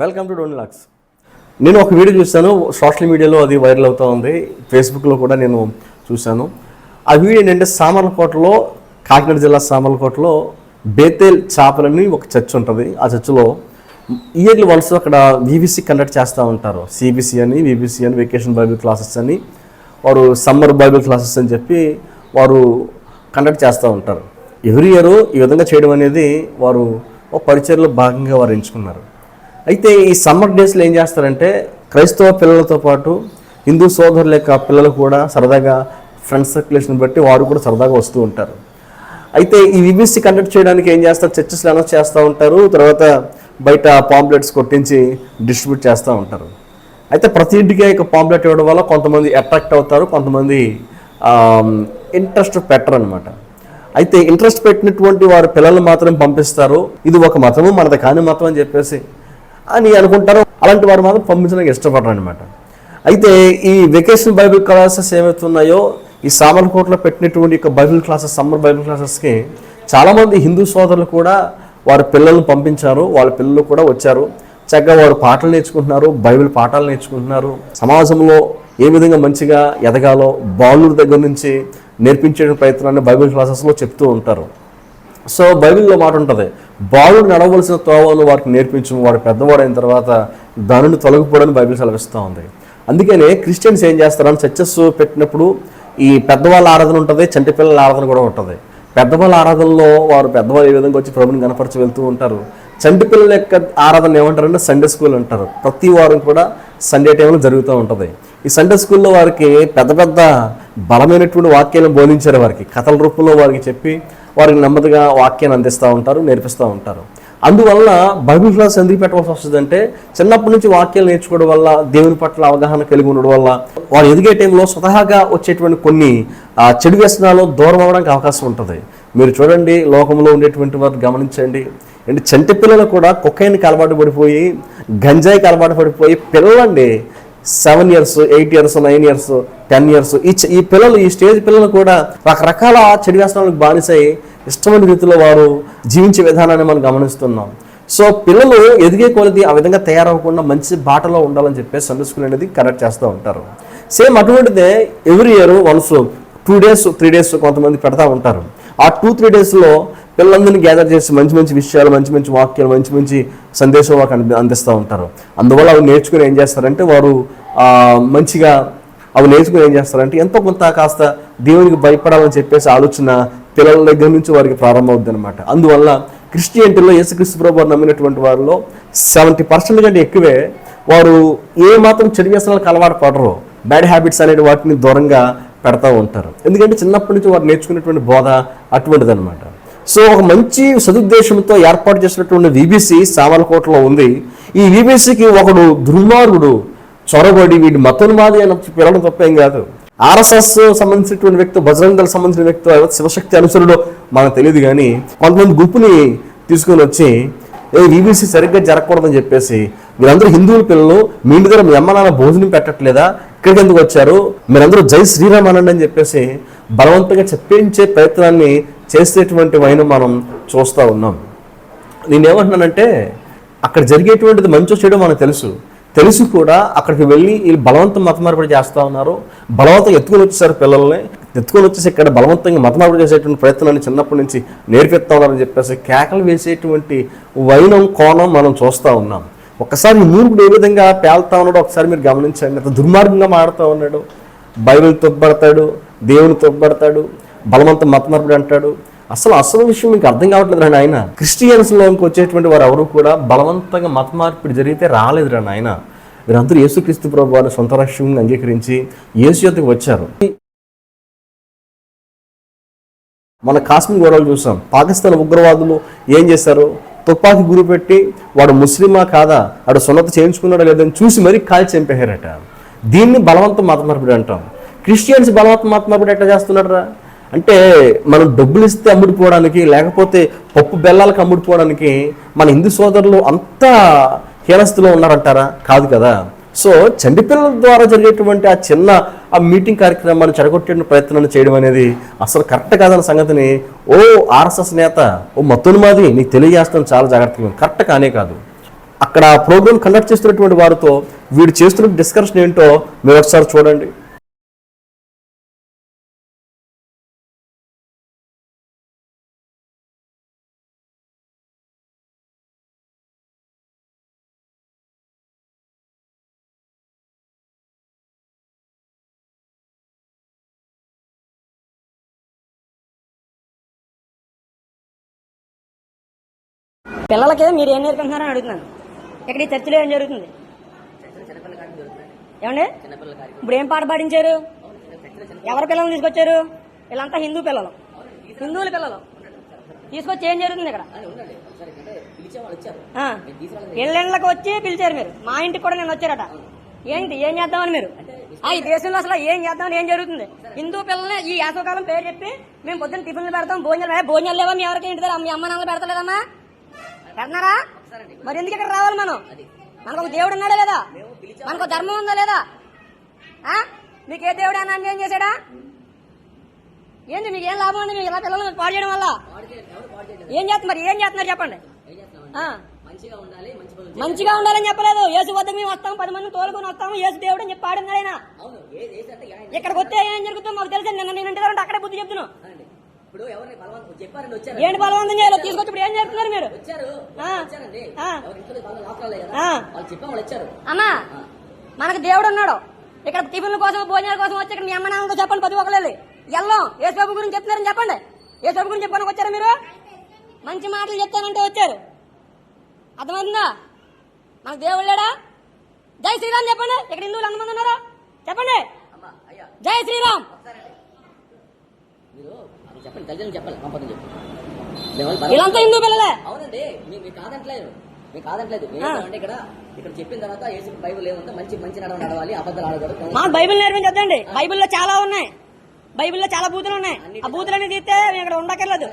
Welcome to done lakhs నేను ఒక video చూశాను. సోషల్ మీడియాలో అది వైరల్ అవుతూ ఉంది. ఫేస్బుక్లో కూడా నేను చూశాను. ఆ వీడియో ఏంటంటే సామర్లకోటలో కాకినాడ జిల్లా సామర్లకోటలో బేతేల్ చేపలని ఒక చర్చ్ ఉంటుంది. ఆ చర్చిలో ఇయర్లీ వన్స్ అక్కడ వీబీసీ కండక్ట్ చేస్తూ ఉంటారు. సిబిసి అని వీబీసీ అని వెకేషన్ బైబిల్ క్లాసెస్ అని వారు సమ్మర్ బైబిల్ క్లాసెస్ అని చెప్పి వారు కండక్ట్ చేస్తూ ఉంటారు. ఎవ్రీ ఇయర్ ఈ విధంగా చేయడం అనేది వారు ఒక పరిచయలో భాగంగా వారు ఎంచుకున్నారు. అయితే ఈ సమ్మర్ డేస్లో ఏం చేస్తారంటే క్రైస్తవ పిల్లలతో పాటు హిందూ సోదరుల యొక్క పిల్లలు కూడా సరదాగా ఫ్రెండ్స్ సర్క్యులేషన్ బట్టి వారు కూడా సరదాగా వస్తూ ఉంటారు. అయితే ఈ విబిసి కండక్ట్ చేయడానికి ఏం చేస్తారు? చర్చెస్లో అనౌన్స్ చేస్తూ ఉంటారు. తర్వాత బయట పాంప్లెట్స్ కొట్టించి డిస్ట్రిబ్యూట్ చేస్తూ ఉంటారు. అయితే ప్రతి ఇంటికి ఒక పాంప్లెట్ ఇవ్వడం వల్ల కొంతమంది అట్రాక్ట్ అవుతారు. కొంతమంది ఇంట్రెస్ట్ పెట్టరు అనమాట అయితే ఇంట్రెస్ట్ పెట్టినటువంటి వారు పిల్లలు మాత్రం పంపిస్తారు. ఇది ఒక మతము మనది కాని మతం అని చెప్పేసి అని అనుకుంటారు అలాంటి వారు మాత్రం పంపించడానికి ఇష్టపడరు అనమాట అయితే ఈ వెకేషన్ బైబిల్ క్లాసెస్ ఏమవుతున్నాయో ఈ సామర్లకోటలో పెట్టినటువంటి యొక్క బైబిల్ క్లాసెస్ సమ్మర్ బైబిల్ క్లాసెస్కి చాలామంది హిందూ సోదరులు కూడా వారి పిల్లల్ని పంపించారు వాళ్ళ పిల్లలు కూడా వచ్చారు. చక్కగా వారు పాటలు నేర్చుకుంటున్నారు బైబిల్ పాఠాలు నేర్చుకుంటున్నారు. సమాజంలో ఏ విధంగా మంచిగా ఎదగాలో బాలుడి దగ్గర నుంచి నేర్పించే ప్రయత్నాన్ని బైబిల్ క్లాసెస్లో చెప్తూ ఉంటారు. సో బైబిల్లో మాట ఉంటుంది బాలు నడవలసిన తోవలు వారికి నేర్పించు వాడు పెద్దవాడైన తర్వాత దానిని తొలగిపోవడానికి బైబిల్ సెలవిస్తూ ఉంది. అందుకనే క్రిస్టియన్స్ ఏం చేస్తారని చర్చెస్ పెట్టినప్పుడు ఈ పెద్దవాళ్ళ ఆరాధన ఉంటుంది చంటి పిల్లల ఆరాధన కూడా ఉంటుంది. పెద్దవాళ్ళ ఆరాధనలో వారు పెద్దవాళ్ళు ఏ విధంగా వచ్చి ప్రభుని కనపరిచి వెళ్తూ ఉంటారు? చంటి పిల్లల యొక్క ఆరాధన ఏమంటారంటే సండే స్కూల్ అంటారు. ప్రతి వారం కూడా సండే టైంలో జరుగుతూ ఉంటుంది. ఈ సండే స్కూల్లో వారికి పెద్ద పెద్ద బలమైనటువంటి వాక్యాలను బోధించారు వారికి. కథల రూపంలో వారికి చెప్పి వారికి నెమ్మదిగా వాక్యాన్ని అందిస్తూ ఉంటారు నేర్పిస్తూ ఉంటారు. అందువల్ల బైబిల్ క్లాస్ ఎందుకు పెట్టవలసి వస్తుందంటే చిన్నప్పటి నుంచి వాక్యాలు నేర్చుకోవడం వల్ల దేవుని పట్ల అవగాహన కలిగి ఉండడం వల్ల వారు ఎదిగే టైంలో స్వతహాగా వచ్చేటువంటి కొన్ని చెడు వ్యసనాలు దూరం అవ్వడానికి అవకాశం ఉంటుంది. మీరు చూడండి లోకంలో ఉండేటువంటి వారు గమనించండి. అంటే చంటి పిల్లలు కూడా కొకైన్కి అలవాటు పడిపోయి గంజాయికి అలవాటు పడిపోయి పిల్లలండి seven years eight years nine years ten years. ఈ ఈ పిల్లలు ఈ స్టేజ్ పిల్లలు కూడా రకరకాల చెడు వ్యసనాలకు బానిసై ఇష్టమైన రీతిలో వారు జీవించే విధానాన్ని మనం గమనిస్తున్నాం. సో పిల్లలు ఎదిగే కొలది ఆ విధంగా తయారవ్వకుండా మంచి బాటలో ఉండాలని చెప్పేసి సండే స్కూల్ అనేది కరెక్ట్ చేస్తూ ఉంటారు. Same అటువంటిదే every year once two days three days కొంతమంది పెడతా ఉంటారు. ఆ టూ త్రీ డేస్లో పిల్లలందరినీ గ్యాదర్ చేసి మంచి మంచి విషయాలు మంచి మంచి వాక్యాలు మంచి మంచి సందేశం వారికి అంది- అందిస్తూ ఉంటారు. అందువల్ల అవి నేర్చుకుని ఏం చేస్తారంటే వారు మంచిగా అవి నేర్చుకుని ఏం చేస్తారంటే ఎంతో కొంత కాస్త దేవునికి భయపడాలని చెప్పేసి ఆలోచన పిల్లల దగ్గర నుంచి వారికి ప్రారంభమవుద్ది అనమాట అందువల్ల క్రిస్టియన్టీలో యేసుక్రీస్తు ప్రభు నమ్మినటువంటి వారిలో సెవెంటీ పర్సెంట్ కంటే ఎక్కువే వారు ఏ మాత్రం చెడు వ్యసనాలకు అలవాటు పడరు. బ్యాడ్ హ్యాబిట్స్ అనే వాటిని దూరంగా పెడతా ఉంటారు. ఎందుకంటే చిన్నప్పటి నుంచి వారు నేర్చుకునేటువంటి బోధ అటువంటిది అనమాట సో ఒక మంచి సదుద్దేశంతో ఏర్పాటు చేసినటువంటి విబిసి సామలకోటలో ఉంది. ఈ విబిసికి ఒకడు దుర్మార్గుడు చొరబడి వీడి మతోన్మాది అని పిల్లడం తప్పేం కాదు. ఆర్ఎస్ఎస్ సంబంధించినటువంటి వ్యక్తి బజరంగ సంబంధించిన వ్యక్తి శివశక్తి అనుసరుడు మనకు తెలియదు కానీ కొంతమంది గుంపుని తీసుకొని వచ్చి ఏ ఈబీసీ సరిగ్గా జరగకూడదని చెప్పేసి వీళ్ళందరూ హిందువుల పిల్లలు మీ ఇంటి దగ్గర మీ అమ్మ నాన్న భోజనం పెట్టట్లేదా? ఇక్కడికి ఎందుకు వచ్చారు? మీరందరూ జై శ్రీరామ్ అనండి అని చెప్పేసి బలవంతంగా చెప్పించే ప్రయత్నాన్ని చేసేటువంటి వైన మనం చూస్తూ ఉన్నాం. నేనేమంటున్నానంటే అక్కడ జరిగేటువంటిది మంచో చెడు మనకు తెలుసు. తెలుసు కూడా అక్కడికి వెళ్ళి వీళ్ళు బలవంతం మతమార్పిడి చేస్తూ ఉన్నారు. బలవంతం ఎత్తుకొని వచ్చేసారు పిల్లల్ని. ఎత్తుకొని వచ్చేసి ఇక్కడ బలవంతంగా మతమార్పిడి చేసేటువంటి ప్రయత్నాన్ని చిన్నప్పటి నుంచి నేర్పిస్తా ఉన్నారని చెప్పేసి కేకలు వేసేటువంటి వైనం కోణం మనం చూస్తూ ఉన్నాం. ఒకసారి ఈ మూర్ఖుడు ఏ విధంగా పేలుతా ఉన్నాడో ఒకసారి మీరు గమనించండి. అంత దుర్మార్గంగా మాడుతూ ఉన్నాడు. బైబిల్ తొక్కబడతాడు దేవుని తొక్కబడతాడు బలవంతం మతమార్పిడి అంటాడు. అసలు అసలు విషయం మీకు అర్థం కావట్లేదు రా ఆయన క్రిస్టియన్స్లోకి వచ్చేటువంటి వారు ఎవరు కూడా బలవంతంగా మత మార్పిడి జరిగితే రాలేదు రా ఆయన వీరందరూ యేసుక్రీస్తు ప్రభు వారిని సొంత రక్షణగా అంగీకరించి యేసు యొక్కకు వచ్చారు. మన కాశ్మీర్ గొడవలు చూసాం. పాకిస్తాన్ ఉగ్రవాదులు ఏం చేశారు? తుపాకి గురి పెట్టి వాడు ముస్లిమా కాదా? వాడు సున్నత చేయించుకున్నాడా లేదని చూసి మరీ కాల్చి చంపేశారట. దీన్ని బలవంతం మతమార్పిడి అంటాం. క్రిస్టియన్స్ బలవంతం మతమార్పిడి ఎట్లా చేస్తున్నాడరా? అంటే మనం డబ్బులు ఇస్తే అమ్ముడుపోవడానికి లేకపోతే పప్పు బెల్లాలకు అమ్ముడుపోవడానికి మన హిందూ సోదరులు అంతా హీనస్థితిలో ఉన్నారంటారా? కాదు కదా. సో చండిపిల్లల ద్వారా జరిగేటువంటి ఆ చిన్న ఆ మీటింగ్ కార్యక్రమాన్ని చెడగొట్టే ప్రయత్నాన్ని చేయడం అనేది అసలు కరెక్ట్ కాదన్న సంగతిని ఓ ఆర్ఎస్ఎస్ నేత ఓ మత్తోన్మాది నీకు తెలియజేస్తాను చాలా జాగ్రత్తగా కరెక్ట్ కానే కాదు. అక్కడ ప్రోగ్రామ్ కండక్ట్ చేస్తున్నటువంటి వారితో వీడు చేస్తున్న డిస్కషన్ ఏంటో మీరు ఒకసారి చూడండి. పిల్లలకి మీరు ఏం నేర్పుతున్నారని అడుగుతున్నాను. ఇక్కడ ఈ చర్చిలో ఏం జరుగుతుంది? ఏమండి? ఇప్పుడు ఏం పాట పాడించారు? ఎవరి పిల్లల్ని తీసుకొచ్చారు? వీళ్ళంతా హిందూ పిల్లలు. హిందువుల పిల్లలు. తీసుకొచ్చి ఏం జరుగుతుంది ఇక్కడ? ఆ, ఇళ్ళకి వచ్చి పిలిచారు మీరు. మా ఇంటికి కూడా నేను వచ్చారట. ఏంటి? ఏం చేద్దామని మీరు? ఆ, ఈ దేశంలో అసలు ఏం చేద్దామని ఏం జరుగుతుంది? హిందూ పిల్లల్ని ఈ యాసవకాలం పేరు చెప్పి మేము పొద్దున్న టిఫిన్లు పెడతాం భోజనాలు భోజనాలు లేవా మీ ఎవరికి? ఇంటి దగ్గర మీ అమ్మ నాన్న పెడతలేదమ్మా? పెడతారా మరి ఎందుకు ఇక్కడ రావాలి మనం? మనకు ఒక దేవుడు ఉన్నాడా లేదా? మనకు ఒక ధర్మం ఉందా లేదా? ఆ? మీకు ఏ దేవుడు అన్న అన్యాయం చేశాడా? ఏంది మీకు ఏం లాభం అండి? మీరు ఇలా పిల్లల్ని పాడు చేయడం వల్ల? ఏం చేస్తున్నారు? మరి ఏం చేస్తున్నారు చెప్పండి. మంచిగా ఉండాలని చెప్పలేదు. యేసు వద్ద మేము వస్తాం. పది మంది తోలుకొని వస్తాము యేసు దేవుడు అని చెప్పి పాడున్నాడు ఆయన. ఇక్కడికి వస్తే ఏం జరుగుతుందో మాకు తెలుసు. నిన్న నేను ఇంటి అక్కడే బుద్ధి చెప్తున్నాను ఏంటి బలవంతం చేయాలి? తీసుకొచ్చి చేస్తున్నారు మీరు. అమ్మా మనకు దేవుడు ఉన్నాడు. ఇక్కడ టిఫిన్ల కోసం భోజనాల కోసం వచ్చి ఇక్కడ మీ అమ్మ నాన్నతో చెప్పండి ప్రతి ఒక్కరు వెళ్ళి ఎల్లం యేసుబాబు గురించి చెప్తున్నారని చెప్పండి. యేసుబాబు గురించి చెప్పడానికి వచ్చారా మీరు? మంచి మాటలు చెప్తానంటే వచ్చారు. అర్థమవుతుందా? మనకు దేవుడు లేడా? జై శ్రీరామ్ చెప్పండి. ఇక్కడ హిందువులు ఎంతమంది ఉన్నారా? చెప్పండి. జై శ్రీరామ్. చెప్పండి తల్లిదండ్రులు చెప్పాలి పంపకం చెప్పి మేము వాళ్ళు బలవంతం- వీళ్ళంతా హిందూ పిల్లలే. అవునండి మీకు కాదంటలేదు. మీకు కాదంటలేదు. అంటే ఇక్కడ ఇక్కడ చెప్పిన తర్వాత యేసు బైబిల్ ఏముందో మంచి మంచి నడవ నడవాలి అబద్ధాలు ఆడకూడదు. మాకు బైబిల్ నేర్పించొద్దండి. బైబిల్లో చాలా ఉన్నాయి. బైబిల్లో చాలా బూతులు ఉన్నాయి. ఆ బూతులన్నీ తీస్తే మేము ఇక్కడ ఉండక్కర్లేదు.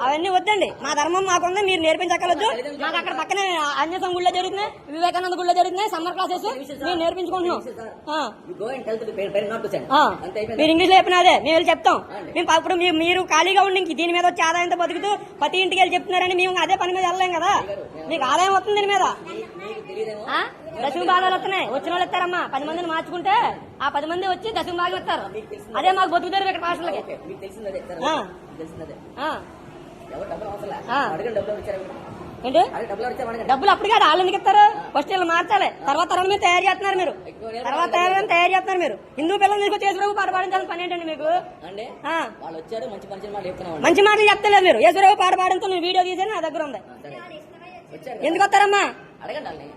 అవన్నీ వద్దండి. మా ధర్మం మాకుంది మీరు నేర్పించక్కర్లేదు. మాకు అక్కడ పక్కనే అన్యసం గుళ్ళో జరుగుతున్నాయి వివేకానంద గుళ్ళో జరుగుతున్నాయి సమ్మర్ క్లాసెస్. మేము నేర్పించుకుంటున్నాం. మీరు ఇంగ్లీష్లో చెప్పిన అదే. మేము వెళ్ళి చెప్తాం. మేము ఇప్పుడు మీ- మీరు ఖాళీగా ఉండి ఇంక దీని మీద వచ్చి ఆదాయంతో బతుకుతూ ప్రతి ఇంటికి వెళ్ళి చెప్తున్నారని మేము అదే పని మీద వెళ్ళలేం కదా. మీకు ఆదాయం వస్తుంది దీని మీద? దశమ భాగాలు వస్తున్నాయి. వచ్చిన వాళ్ళు ఇస్తారమ్మా పది మందిని మార్చుకుంటే ఆ పది మంది వచ్చి దశమ భాగాలు ఇస్తారు అదే మాకు బతుకుతారు ఇక్కడ పాస్టర్లకి. మీకు. మీకు డబ్బులు ఏంటి? అప్పుడు కాదు వాళ్ళు ఎందుకు ఇస్తారు? ఫస్ట్ వీళ్ళు మార్చాలి. తర్వాత తరం మీరు తయారు చేస్తున్నారు మీరు. తర్వాత తయారు చేస్తున్నారు మీరు. హిందూ పిల్లలు తీసుకొచ్చి యేసుప్రభు పాట పాడించాల్సిన పని ఏంటండి మీకు. వాళ్ళు వచ్చారు మంచి మంచి మాటలు చెప్తలేదు మీరు. యేసుప్రభు పాట నేను వీడియో తీసాను నా దగ్గర ఉంది. ఎందుకు వస్తారమ్మా?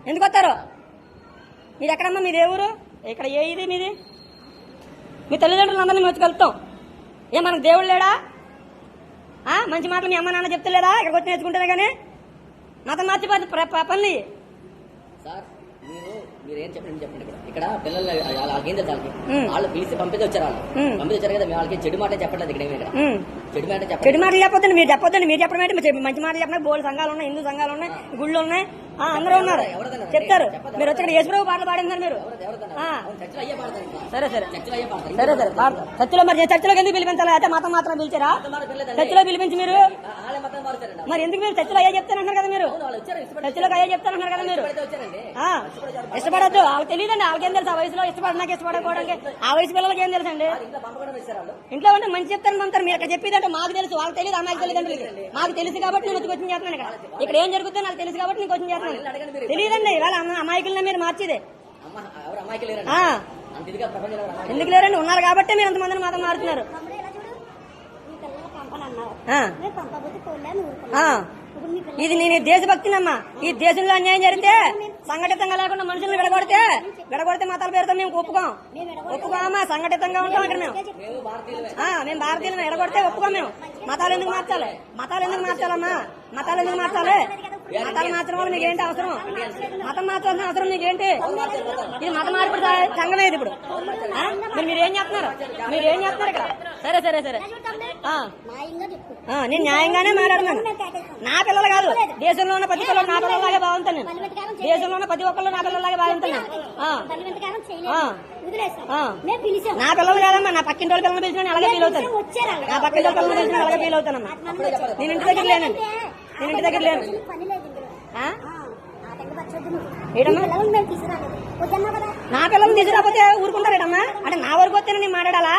ఎందుకు వస్తారు? మీరు ఎక్కడమ్మా మీది ఏ ఊరు? ఇక్కడ ఏ ఇది మీది? మీ తల్లిదండ్రులు అందరినీ మేము వచ్చి కలుపుతాం ఏ మనకు దేవుడు లేడా? ఆ? మంచి మాటలు మీ అమ్మ నాన్న చెప్తలేదా? ఇక్కడికి వచ్చి నేర్చుకుంటేనే కానీ మతం మార్చిపోతే పనులు. సార్ మీరు మీరు ఏం చెప్పండి చెప్పండి ఇక్కడ. ఇక్కడ పిల్లలు వాళ్ళకి ఏం తెలుసు వాళ్ళకి. ఉమ్. వాళ్ళు పిలిచి పంపితే వచ్చారు వాళ్ళు. ఉమ్. పంపితే వచ్చారు కదా వాళ్ళకి చెడు మాట చెప్పట్లేదు ఇక్కడ ఇక్కడ. చెడు మాట చెప్పండి చెడు మాటలు చెప్పొద్దండి మీరు చెప్పొద్దండి మీరు చెప్పడం ఏంటి? మంచి మాటలు చెప్పిన బోర్డు సంఘాలు ఉన్నాయి హిందూ సంఘాలు ఉన్నాయి గుళ్ళు ఉన్నాయి. అందరూ ఉన్నారు? చెప్తారు. మీరు వచ్చి ఇక్కడ యేసుప్రభు పాటలు పాడినారు మీరు. చర్చలు. సరే సరే. చర్చలు సరే సరే. చర్చిలో మరి చర్చిలోకి ఎందుకు పిలిపించాలి? అయితే మతం మాత్రం పిలిచారా. చర్చిలో పిలిపించి మీరు? మరి ఎందుకు మీరు చర్చిలో అయ్యా చెప్తానంటున్నారు కదా మీరు? చర్చిలోకి అయ్యా చెప్తానంటున్నారు కదా మీరు? ఇష్టపడద్దు. వాళ్ళకి తెలియదండి. వాళ్ళకేం తెలుసు? ఆ వయసులో ఇష్టపడినాక ఇష్టపడకపోవడానికి. ఆ వయసు పిల్లలకి ఏం తెలుసు అండి ఇంట్లో ఉంటే మంచి చెప్తాను పంపుతారు మీరు ఇక్కడ చెప్పేదంటే మాకు తెలుసు. వాళ్ళకి తెలియదు. అమ్మాయికి తెలియదండి. మాకు తెలుసు కాబట్టి నేను వచ్చి క్వశ్చన్ చేస్తున్నాను ఇక్కడ. ఇక్కడ ఏం జరుగుతుందో నాకు తెలుసు కాబట్టి నేను క్వశ్చన్ చేస్తున్నాను. తెలియదండి ఇవాళ అమ్మ అమాయకులనే మీరు మార్చేది. ఎందుకు లేరండి? ఉన్నారు కాబట్టి మీరు ఎంతమందిని మాత్రం మారుతున్నారు. ఇది నేను దేశభక్తినమ్మా. ఈ దేశంలో అన్యాయం జరిగితే సంఘటితంగా లేకుండా మనుషులను విడగొడితే విడగొడితే మతాల పేరుతో మేము ఒప్పుకోం. ఒప్పుకోమా? సంఘటితంగా ఉంటాం ఇక్కడ మేము మేము భారతీయులమే. ఆ, మేము భారతీయులు ఎడగొడితే ఒప్పుకోం మేము. మతాలు ఎందుకు మార్చాలి? మతాలు ఎందుకు మార్చాలమ్మా? మతాలు ఎందుకు మార్చాలి? మతాలు మార్చడం వల్ల మీకు ఏంటి అవసరం? మతం మార్చాల్సిన అవసరం మీకు ఏంటి ఇది మత మార్పిడి స- ఇది ఇప్పుడు. మీరేం మీరు ఏం చేస్తున్నారు? మీరు ఏం చేస్తున్నారు ఇక్కడ? సరే సరే సరే. నేను న్యాయంగానే మాట్లాడుతున్నాను. నా పిల్లలు కాదు. దేశంలో ఉన్న ప్రతి పిల్లలు నా పిల్లలాగే బాగుంటాను నేను దేశంలో ఉన్న ప్రతి ఒక్కళ్ళు నా పిల్లలాగే బాగుంటున్నాను. నా పిల్లలు కాదమ్మా నా పక్కింటి వాళ్ళ పిల్లలు పిలిచిన అలాగే ఫీల్ అవుతాను. నా పక్కింటి వాళ్ళ పిల్లలు పిలిచిన అలాగే ఫీల్ అవుతానమ్మా. నేను ఇంటి దగ్గర లేనండి. నేను ఇంటి దగ్గర లేను. ఏడమ్మా? నా పిల్లల్ని తీసుకురాకపోతే ఊరుకుంటారేటమ్మా అంటే నా వరకు వస్తే నేను మాట్లాడాలా?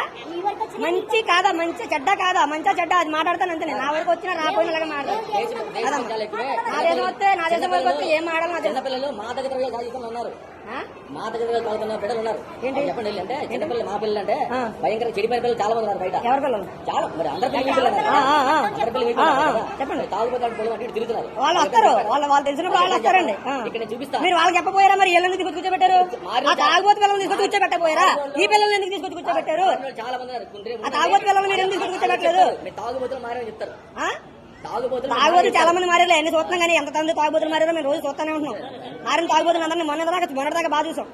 వచ్చిన మంచి కాదా? మంచి చెడ్డ కాదా? మంచి చెడ్డ? అది మాట్లాడతాను అంతే నేను. నా వరకు వచ్చినా రాకపోయినా ఇలాగ మాట్లాడతాను నా దేశం వస్తే నా దేశం వరకు వస్తే ఏం మాడాలి నా చిన్నపిల్లలు మా దగ్గర పిల్లలు? మా దగ్గర పిల్లలు తాగుతున్న బిడ్డలు ఉన్నారు. ఏంటి? చెప్పండి అంటే చిన్నపిల్లలు మా పిల్లలు అంటే. భయంకర చెడిపోయిన పిల్లలు చాలా మంది ఉన్నారు బయట. ఎవరి పిల్లలు? చాలా మరి అందరి పిల్లలు పిల్లలే. అందరి పిల్లలు పిల్లలే. చెప్పండి. అంటే తిరుగుతున్నారు. వాళ్ళు వస్తారు. వాళ్ళు వాళ్ళు తెలిసినప్పుడు వాళ్ళు వస్తారండి. ఇక్కడ నేను చూపిస్తా. మీరు వాళ్ళకి చెప్పపోయారా మరి వీళ్ళని తీసుకొచ్చి కూర్చోబెట్టారు? తాగుబోతు పిల్లల్ని తీసుకొచ్చి కూర్చోబెట్టపోయారా ఈ పిల్లల్ని ఎందుకు తీసుకొచ్చి కూర్చోబెట్టారు? చాలా మంది తాగుబోతు పిల్లల్ని మీరు ఎందుకు తీసుకొచ్చి కూర్చోబెట్టలేదు? తాగుబోతులు మారని చెప్తారు? తాగుబోతులు చాలా మంది మారారు ఎన్ని చూస్తున్నాం కానీ ఎంత మంది తాగుబోతులు మారారో మేము రోజు చూస్తానే ఉంటున్నాం. మారిన తాగుబోతులు అందరినీ మొన్న దాకా బాగా చూసాం.